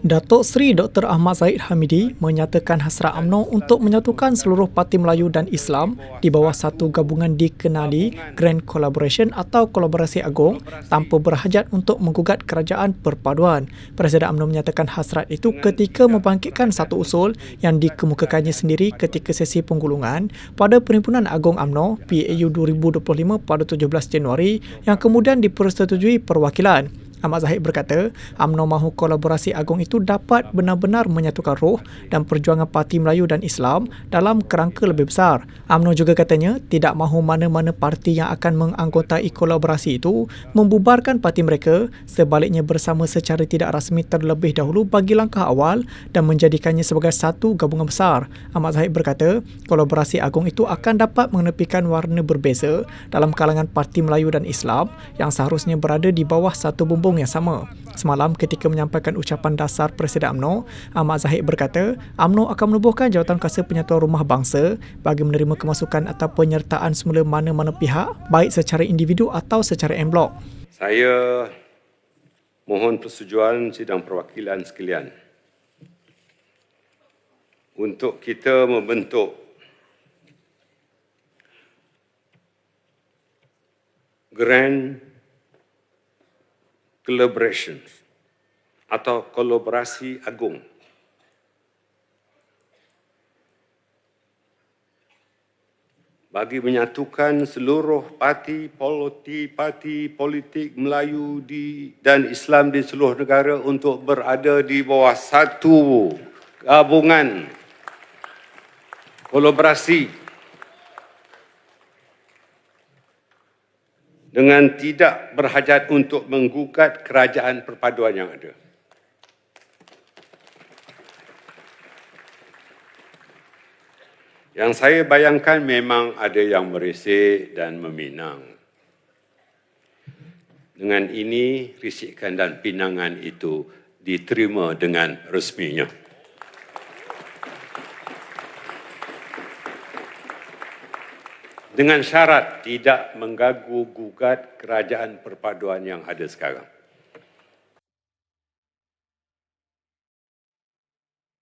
Datuk Seri Dr. Ahmad Zahid Hamidi menyatakan hasrat UMNO untuk menyatukan seluruh parti Melayu dan Islam di bawah satu gabungan dikenali Grand Collaboration atau Kolaborasi Agung tanpa berhajat untuk menggugat kerajaan perpaduan. Presiden UMNO menyatakan hasrat itu ketika membangkitkan satu usul yang dikemukakannya sendiri ketika sesi penggulungan pada Perhimpunan Agung UMNO PAU 2025 pada 17 Januari yang kemudian dipersetujui perwakilan. Ahmad Zahid berkata, UMNO mahu kolaborasi agung itu dapat benar-benar menyatukan roh dan perjuangan Parti Melayu dan Islam dalam kerangka lebih besar. UMNO juga katanya tidak mahu mana-mana parti yang akan menganggotai kolaborasi itu membubarkan parti mereka sebaliknya bersama secara tidak rasmi terlebih dahulu bagi langkah awal dan menjadikannya sebagai satu gabungan besar. Ahmad Zahid berkata, kolaborasi agung itu akan dapat menepikan warna berbeza dalam kalangan Parti Melayu dan Islam yang seharusnya berada di bawah satu bumbung kampung yang sama. Semalam ketika menyampaikan ucapan dasar Presiden AMNO, Ahmad Zahid berkata, AMNO akan menubuhkan jawatan kuasa penyatuan rumah bangsa bagi menerima kemasukan atau penyertaan semula mana-mana pihak, baik secara individu atau secara en blok. Saya mohon persetujuan sidang perwakilan sekalian untuk kita membentuk Grand collaboration atau kolaborasi agung. Bagi menyatukan seluruh parti politik parti politik Melayu di dan Islam di seluruh negara untuk berada di bawah satu gabungan kolaborasi dengan tidak berhajat untuk menggugat kerajaan perpaduan yang ada. Yang saya bayangkan memang ada yang meresek dan meminang. Dengan ini, risikan dan pinangan itu diterima dengan resminya. Dengan syarat tidak menggagu gugat kerajaan perpaduan yang ada sekarang.